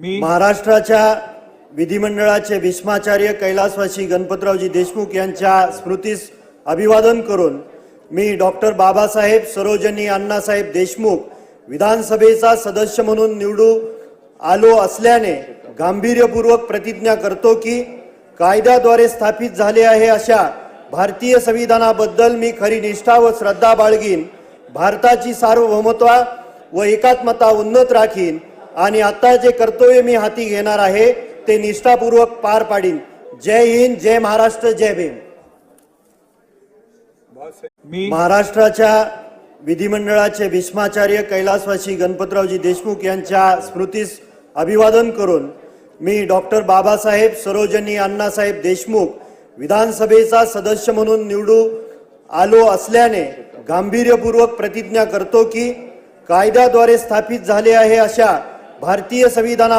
मी महाराष्ट्राच्या विधिमंडळाचे भीष्माचार्य कैलासवासी गणपतरावजी देशमुख यांच्या स्मृतीस अभिवादन करून मी डॉक्टर बाबासाहेब सरोजनी अण्णासाहेब देशमुख विधानसभेचा सदस्य म्हणून निवडू आलो असल्याने गांभीर्यपूर्वक प्रतिज्ञा करतो की कायद्याद्वारे स्थापित झाले आहे अशा भारतीय संविधानाबद्दल मी खरी निष्ठा व श्रद्धा बाळगीन. भारताची सार्वभौमत्वा व एकात्मता उन्नत राखीन. आणि आता जे कर्तव्य मी हाती घेणार आहे ते निष्ठापूर्वक पार पाडीन. जय हिंद जय महाराष्ट्र जय भीम. महाराष्ट्राच्या विधिमंडळाचे भीष्माचार्य कैलासवासी गणपतरावजी देशमुख यांच्या स्मृतीस अभिवादन करून मी डॉक्टर बाबासाहेब सरोजनी अण्णासाहेब देशमुख विधानसभेचा सदस्य म्हणून निवडू आलो असल्याने गांभीर्यपूर्वक प्रतिज्ञा करतो की कायद्याद्वारे स्थापित झाले आहे अशा भारतीय संविधाना